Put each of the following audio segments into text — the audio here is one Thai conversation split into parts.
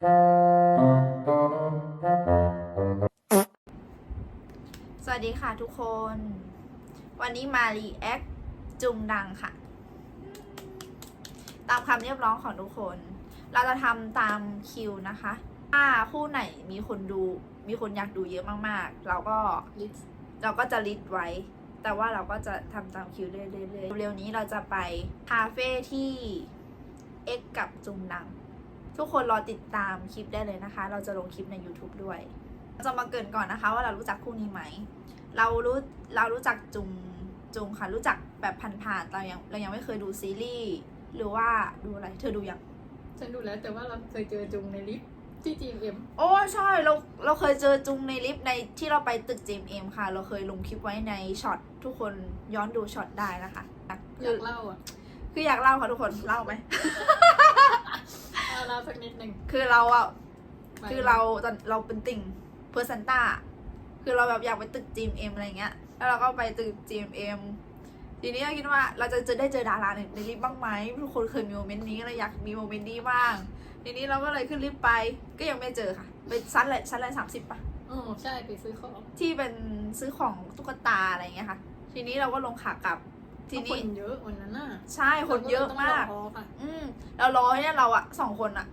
สวัสดีค่ะทุกคน วันนี้มารีแอคจุงดังค่ะ ตามคำเรียกร้องของทุกคน เราจะทำตามคิวนะคะ ถ้าคู่ไหนมีคนดู มีคนอยากดูเยอะมากๆ เราก็ลิสเราก็จะลิสต์ไว้ แต่ว่าเราก็จะทำตามคิวเรื่อยๆเร็วๆนี้เราจะไปคาเฟ่ที่เอ็กกับจุงดัง ทุกคนรอติดตามคลิปได้เลยนะคะ เราจะลงคลิปใน YouTube ด้วย จะมาเกรินก่อนนะคะ ว่าเรารู้จักคู่นี้ไหม เรารู้เรารู้จักจุงจุงค่ะ รู้จักแบบผ่านๆเรายังเรายังไม่เคยดูซีรีส์หรือว่าดูอะไร เธอดูยังฉันดูแล้วแต่ว่าเราเคยเจอจุงในลิฟต์ที่ GMM โอ้ใช่เราเราเคยเจอจุงในลิฟต์ในที่เราไปตึก JMM ค่ะ เราเคยลงคลิปไว้ในช็อตทุกคนย้อนดูช็อตได้นะคะอคืยาอกเล่าอะคืออยากเล่าค่ะทุกคนเล่าไหม เอาเล่าสักนิดหนึ่ง คือเราอะคือเราตอนเราเป็นติ่งเพอร์เซนต้าคือเราแบบอยากไปตึก GMM อะไรเงี้ย แล้วเราก็ไปตึก GMM ทีนี้เราคิดว่าเราจะเจอได้เจอดาราในในลิฟต์บ้างไหมทุกคนเคยมีโมเมนต์นี้เราอยากมีโมเมนต์นี้บ้าง ทีนี้เราก็เลยขึ้นลิฟต์ไปก็ยังไม่เจอค่ะ ไปชั้นอะไรชั้นอะไรสามสิบปะอ๋อใช่ไปซื้อของ ที่เป็นซื้อของตุ๊กตาอะไรอย่างเงี้ยค่ะ ทีนี้เราก็ลงขากลับ ทีเพราะคนี้นเยอะวันนั้นน่ะใช่คนเยอะมาก เรต้องรอค่ะอืมเรารอเนี่ยเราอะสองคนอะ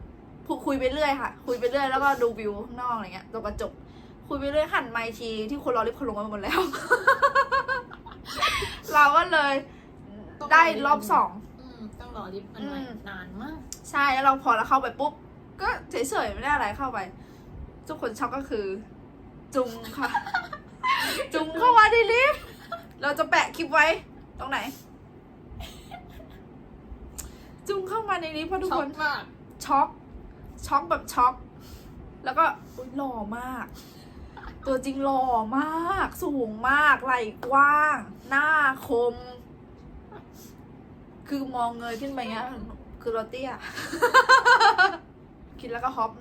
พูดคุยไปเรื่อยค่ะ คุยไปเรื่อยแล้วก็ดูวิวข้างนอกอะไรเงี้ยตรงกระจก คุยไปเรื่อยหันไมค์ทีที่คนรอรีบคนลงมาหมดแล้ว เราก็เลยได้รอบสอง อืมต้องรอลิฟต์อันใหม่อืม นานมากใช่แล้วเราพอเราเข้าไปปุ๊บ ก็เฉยๆไม่ได้อะไรเข้าไป ทุกคนช็อกก็คือ จุงค่ะ จุงเข้ามาในลิฟต์เราจะแปะคลิปไว้ ตรงไหน จุงเข้ามาในลิฟต์เพราะทุกช็อคกนมากช็อกช็อกแบบช็อกแล้วก็อุ๊ยหล่อมาก ตัวจริงหล่อมาก สูงมากไหล่กว้าง หน้าคม คือมองเงยขึ้นไปเงี้ย คือโรเตี้ย คิดแล้วก็ฮอป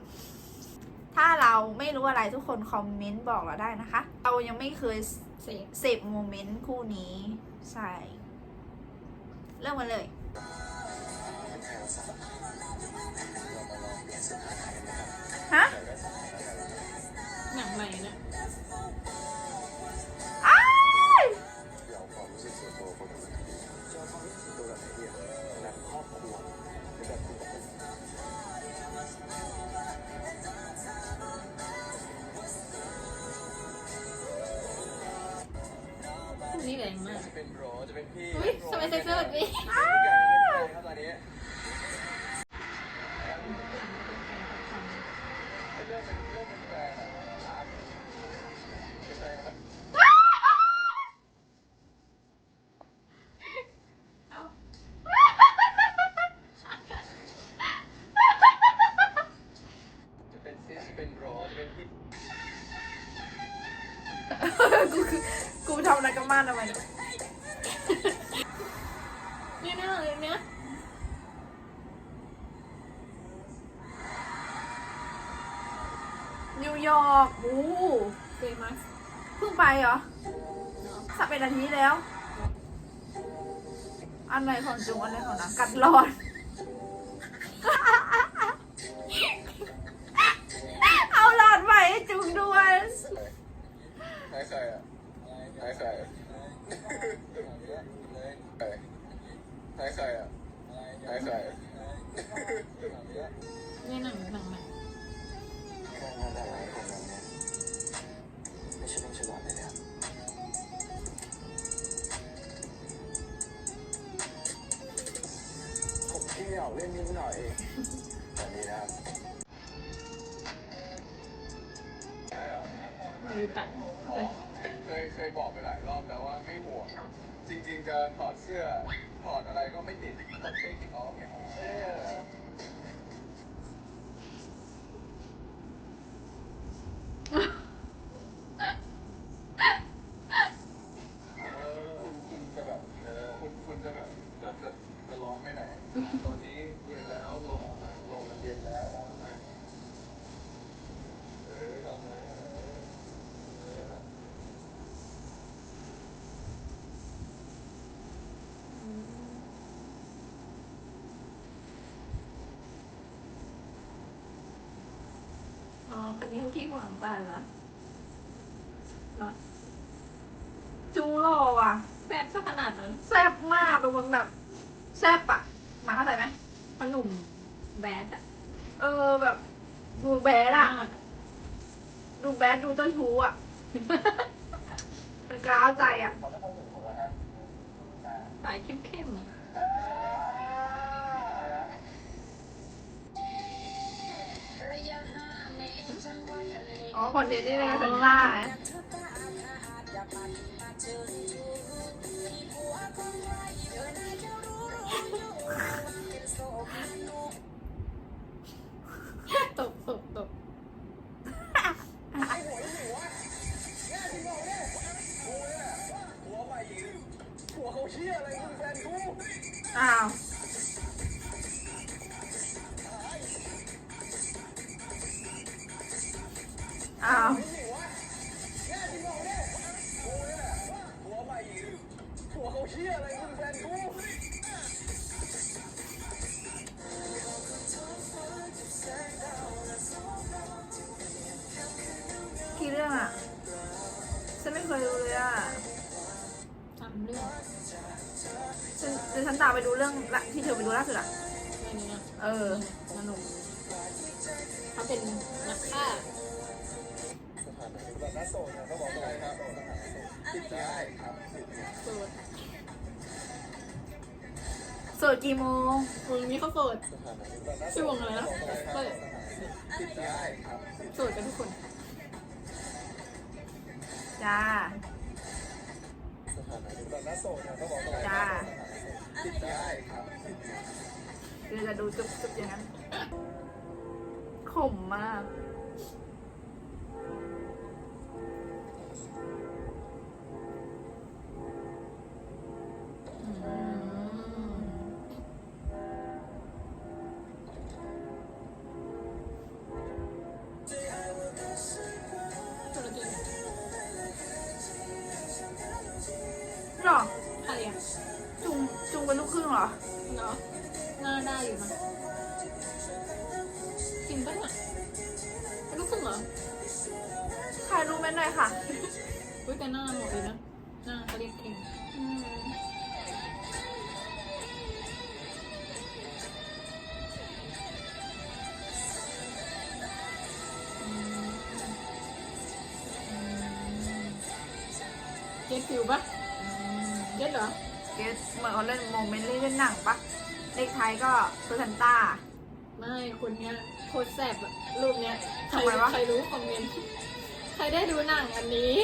ถ้าเราไม่รู้อะไรทุกคนคอมเมนต์บอกเราได้นะคะ เรายังไม่เคยเสพ เสพโมเมนต์คู่นี้ ใช่เริ่มกันเลยฮะอย่างไรเนี่ย เป็นโรจะเป็นพี่อุ้ยทำไมเซ็กเซอร์แบบนี้ ไปเหรอสับเป็นอาทิตย์แล้ว อันไหนของจุงอันไหนของนะกัดร้อน อ๋อคนนี้ที่หวังบ้านละเหรอจูหล่อว่ะแบบซะขนาดนั้นแซ่บมากเป็นคนแบบแซ่บอะหมาเข้าใจไหมพอหนุ่มแบดอะเออแบบ ดูแบดอะดูแบดดูเจ้าชู้อะเป็นกล้าวใจอะสายเข้มๆอ๋ อคนเดียวที่ได้เป็นล่าอะตบตบตบหัวใหม่อีกหัวเขาอ้าว กี่โมงวงนี้เขาโสดชื่อวงอะไรนะเปิดติดได้ครับโสดกันทุกคน จ้าแบบน่าโสดนะเขาบอกอะไรจ้าติดได้ครับคือจะดูจุบจุบอย่างนั้นขมมาก ค่ะอุ้ยแต่หน้าหมดเลยนะหน้าเขาเรียกเก่งอืมเก็ตฟิวปะเก็ตเหรอ เกสเหมือนเขาเล่นโมเมนต์เล่นหนังปะเลขท้ายก็เซอร์ซันต้า ไม่ คนเนี้ยโคตรแสบอะรูปเนี้ย ใครทำไมวะ ใครรู้คอมเมนต์ ใครได้ดูหนังอันนี้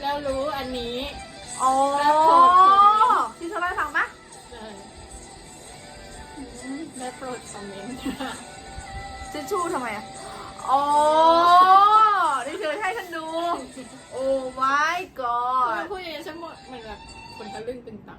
แล้วรู้อันนี้ อ๋อแล้วโปรดคอมเมนต์ ที่เธอเล่าให้ฟังปะใช่ได้โปรดคอมเมนต์ทิชชู่ทำไมอะอ๋อที่เธอให้ฉันดู โอ้ my เอ god อพูดอย่างนี้ฉันหมดมันแบบคนทะลึ่งตึงตัง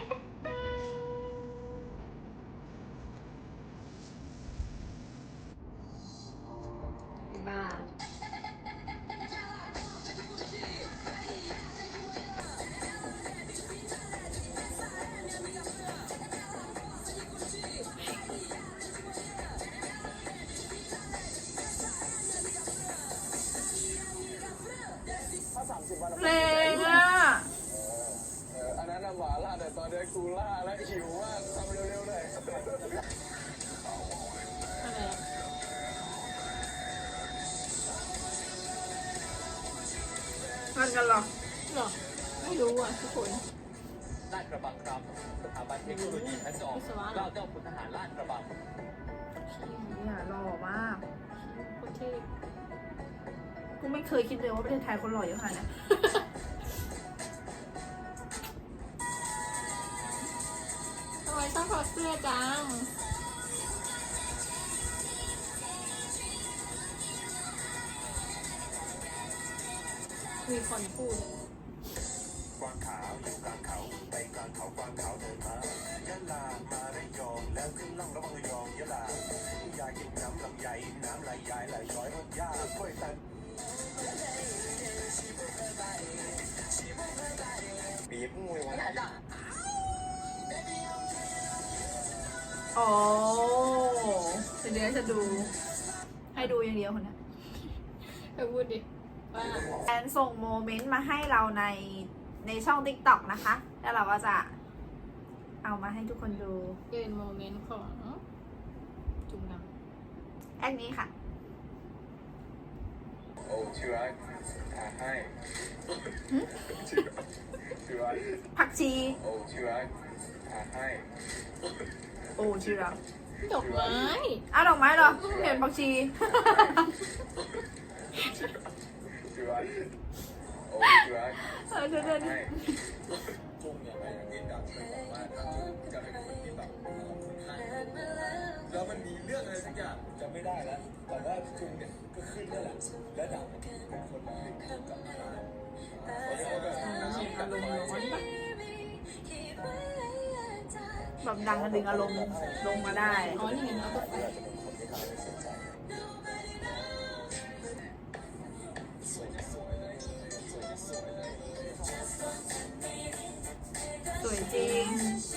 รอ ไม่รู้อะทุกคนลาดกระบังครับสถาบันเทคโนโลยีชั้นสองวิศวะเหรอเก้าเจ้าคุณทหารลาดกระบังเนี่ยหล่อมากโคตรเท่ไม่เคยคิดเลยว่าประเทศไทยคนหล่อเยอะขนาดนี้ทำไมต้องถอดเสื้อจังมีคนพูดกวางขาวอยู่กลางเขาไปกลางเขากวางขาวเดินมายะลามาระยองแล้วขึ้นล่องระวังระยองยะลายายกินน้ำลำไยน้ำไหลยายไหลย้อยรถย่ากล้วยตันบีบงูยวะอ๋อเดี๋ยวจะดู ให้ดูอย่างเดียวคนเนี้ยเธอพูดดิว่าแอนส่งโมเมนต์มาให้เราใน ในช่อง t ิ k t o k นะคะ แล้วเราก็จะเอามาให้ทุกคนดูเป็นโมเมนต์ของจุงนังแอคนี้ค่ะโอ้ชื่อรักหาให้ชื่อรักผักชีโอ้ชื่อรักหาให้โอ้ชื่อเราดอกไม้อ้าวดอกไม้เหรอเห็นผักชีชื่อรักโอ้ชื่อรัก เออเดี๋ยวเดี๋ยวเดี๋ยวให้จุงเนี่ยไปติดดับเลยบอกว่าถ้าจุงจะเป็นคนที่แบบให้แล้วมันมีเรื่องอะไรสักอย่างจะไม่ได้แล้วแต่ว่าจุงเนี่ยก็ขึ้นนั่นแหละแล้วดับเป็นคนที่จับได้เขาเรียกว่าแบบอาชีพจับไฟแบบดังกันดึงอารมณ์ลงมาได้อ๋อนี่ไงเอาตัวไวยจริง ส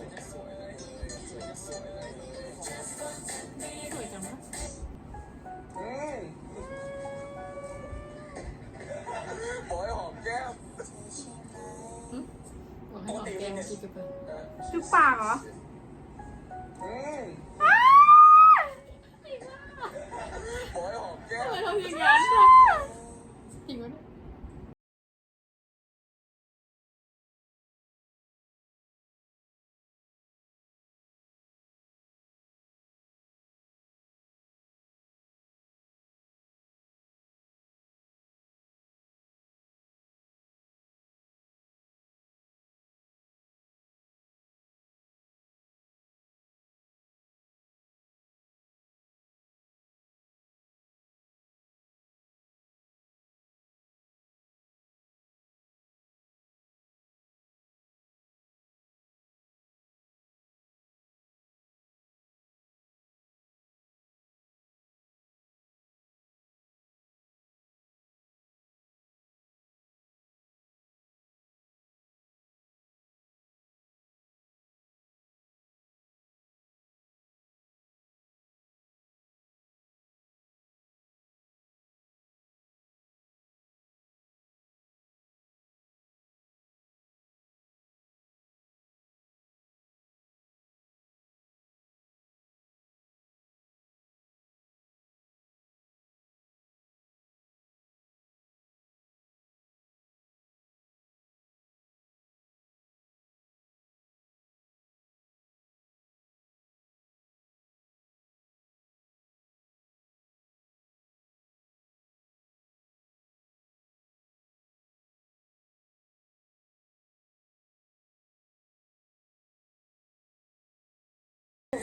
วยจังวะอืมบอยหอมแก้มบอกให้หอมแก้มกี่กระเบื้องจุ๊บปากเหรออื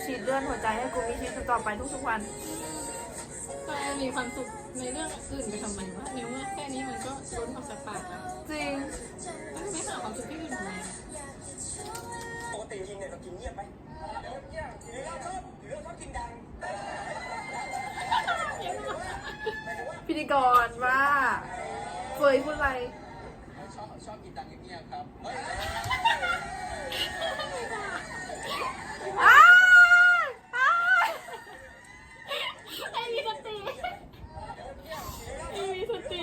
ฉีดเลือดหัวใจให้กูมีชีวิตต่อไปทุกๆวัน ก็มีความสุขในเรื่องอื่นไปทำไมวะในเมื่อแค่นี้มันก็ล้นออกจากปากแล้วจริงแล้วไม่หาความสุขที่อื่นทำไมอะปกติกินเนี่ยเรากินเงียบไหมเดี๋ยวเงียบหรือเราชอบหรือเราชอบกินดังพิธีกรว่าเฟยพูดอะไรชอบชอบกินดังเงียบๆครับเฮ้ย อ้ายอ้าย ไอ้มีสติไอ้มีสติ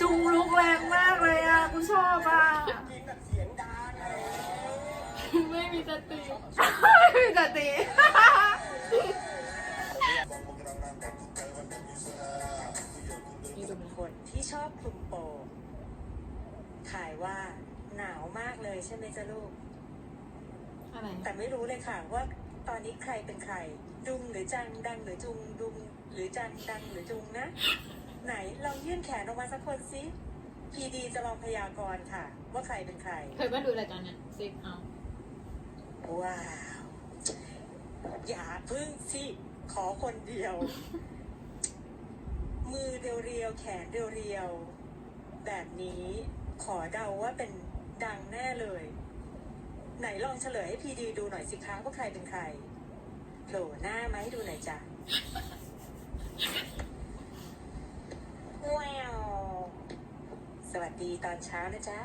จุงลุก แรงมากเลยอะ กูชอบอะกินแบบเสียงดังไม่มีสติไม่มีสตินี่ดูมันคนที่ชอบคลุมโปงถ่ายว่าหนาวมากเลยใช่ไหมจ๊ะลูก อะไรแต่ไม่รู้เลยค่ะว่าตอนนี้ใครเป็นใคร ดุงหรือจังดังหรือจุงดุงหรือจังดังหรือจุงนะ ไหนลองยื่นแขนออกมาสักคนสิ พีดีจะลองพยากรณ์ค่ะ ว่าใครเป็นใคร เคยว่าดูรายการเนี่ยเซ็กเอาว้าว อย่าพึ่งสิขอคนเดียว มือเรียวๆแขนเรียวๆแบบนี้ขอเดาว่าเป็นดังแน่เลย ไหนลองเฉลยให้พีดีดูหน่อยสิคะว่าใครเป็นใครโผล่หน้ามาให้ดูหน่อยจ้ะว้าว สวัสดีตอนเช้านะจ๊ะ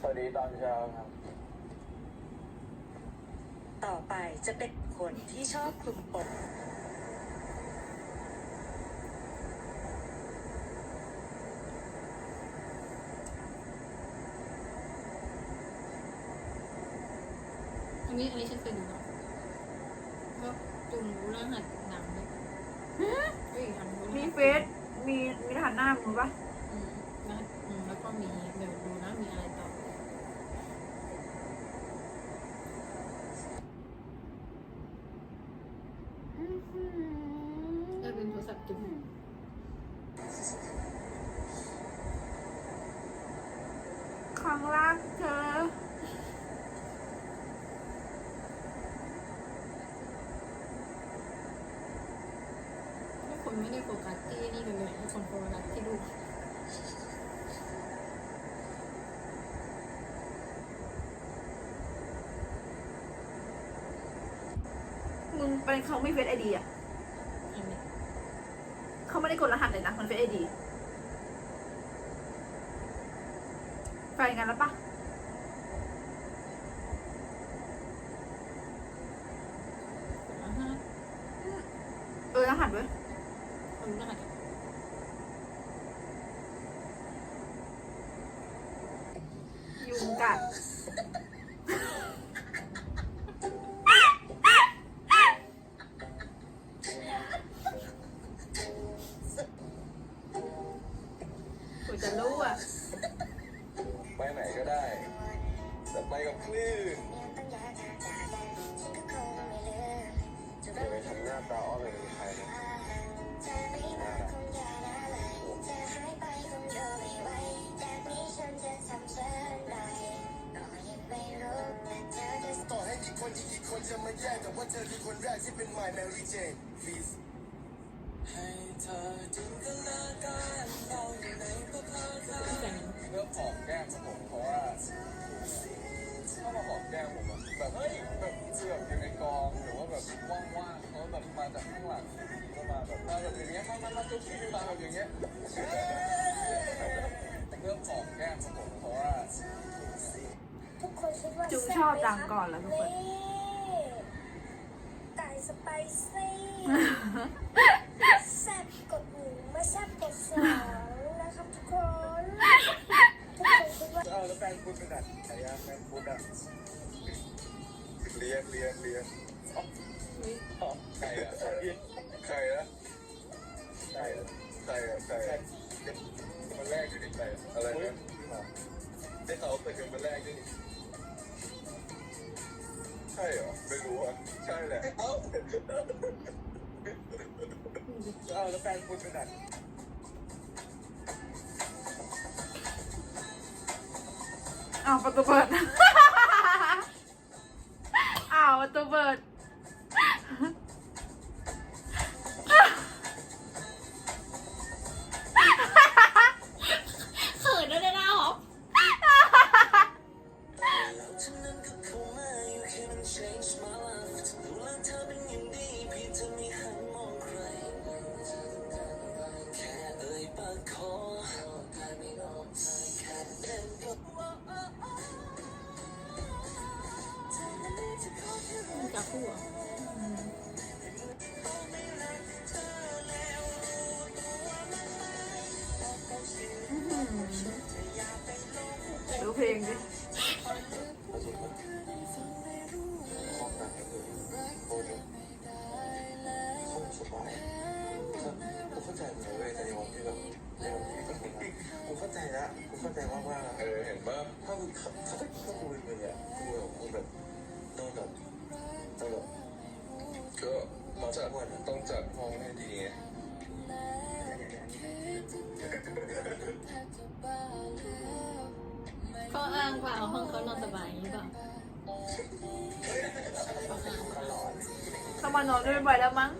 สวัสดีตอนเช้าครับ ต่อไปจะเป็นคนที่ชอบคลุมปกอันนี้อันนี้ฉันเคยดูนะเพราะจุงรู้รหัสหนังด้วยเฮ้ยทำรู้รหัสมีเฟซ มีมีรหัสหน้ามึงปะ อืมแล้วอืมแล้วก็มีเดี๋ยวดูนะมีอะไรต่อเออเป็นโทรศัพท์จุง ครั้งรักเธอ ทุก คนไม่ได้โฟกัสที่นี่กันเลยทุกคนโฟกัสที่รูปมึงเป็นเขาไม่เฟซไอดีอะอันนี้เขาไม่ได้กดรหัสเลยนะมันเฟซไอดีแฟนกันแล้วปะ อย่างเงี้ยมามามาจุ๊บจิ๊บมาแบบอย่างเงี้ยเลือกหอมแก้มผมเพราะว่าจุงชอบดังก่อนแล้วทุกคนไก่สไปซี่แซ่บกดหนึ่งไม่แซ่บกดสองนะครับทุกคนทุกคนคิดว่าเออแล้วแฟนคุณเป็นแบบไหนอะแฟนคุณอะเรียนเรียนเรียนเฮ้ยอ๋อใครอะใครใครอะ ใครอะใครอะใครอะคนแรกอยู่ในใครอะไรนะได้เขาไปกันคนแรกที่ใช่เหรอไม่รู้อะใช่แหละเอ้าเออแล้วแฟนคุณเป็นแบบอ้าวประตูเปิด อ้าวประตูเปิด ดูเพลงดิห้องนั้นก็คือโอ้โหห้องสบายผมเข้าใจเลยเว้ยแต่ในวันที่แบบกูเข้าใจล้วกูเข้าใจว่าว่าเออเห็นปะถ้ากูถ้าถ้ากูเป็นมึงอะกูแบบกูแบบโดนแบบโดนแบบก็มาจัดต้องจัดห้องให้ดีไง ขาอ้างว่าเอาห้องเขานอนสบายอย่างนี้เปล่าสมานอนด้วยบ่อยแล้วมั้ง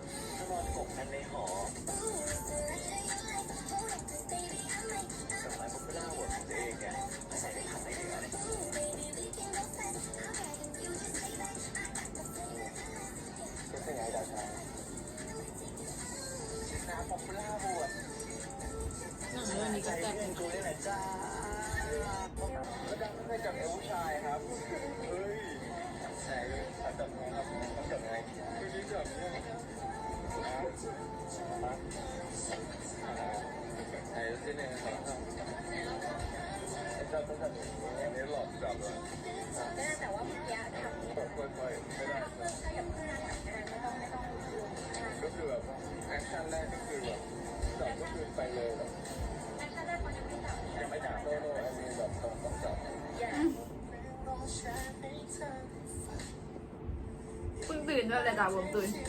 จ่าบวยแต่จ่าผมตื่นถึ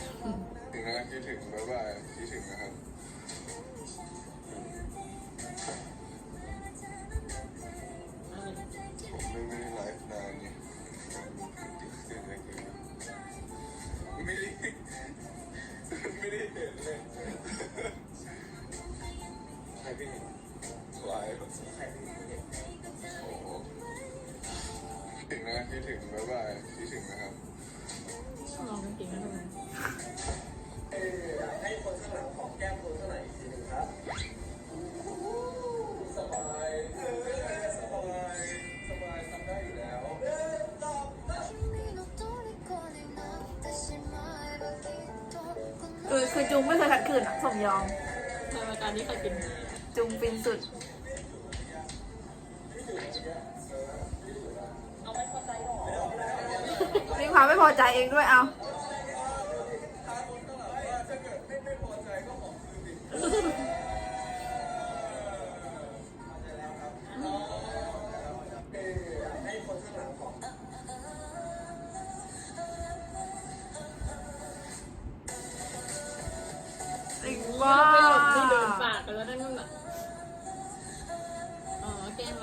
งแล้วคิดถึงบ๊ายบายคิดถึงนะครับ จุงไม่เคยขัดขืนอะสมยอมในรายการนี้ใครเป็นจุงฟินสุด มีความไม่พอใจเองด้วยเอา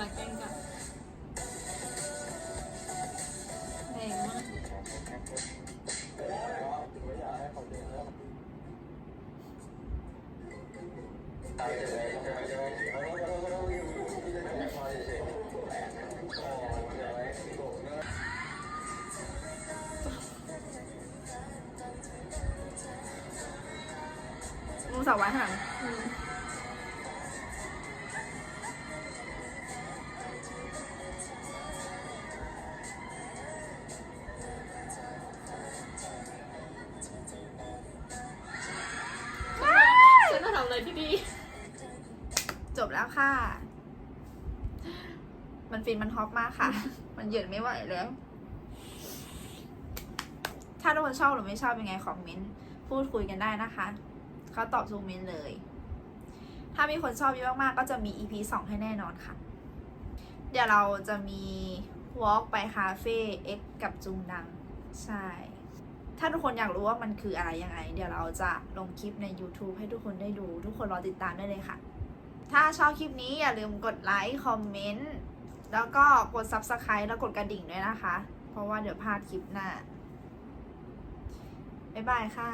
อ๋อ แล้วค่ะ มันฟินมันฮอปมากค่ะ มันเหยินไม่ไหวแล้ว ถ้าทุกคนชอบหรือไม่ชอบยังไงคอมเมนต์พูดคุยกันได้นะคะเขาตอบทุกเมนต์เลย ถ้ามีคนชอบเยอะมากๆก็จะมี EP 2ให้แน่นอนค่ะ เดี๋ยวเราจะมีวอล์กไปคาเฟ่เอ็กกับจุงดัง ใช่ ถ้าทุกคนอยากรู้ว่ามันคืออะไรยังไง เดี๋ยวเราจะลงคลิปใน YouTube ให้ทุกคนได้ดู ทุกคนรอติดตามได้เลยค่ะ ถ้าชอบคลิปนี้อย่าลืมกดไลค์ คอมเมนต์ แล้วก็กด Subscribe แล้วกดกระดิ่งด้วยนะคะ เพราะว่าเดี๋ยวพลาดคลิปหน้า บ๊ายบายค่ะ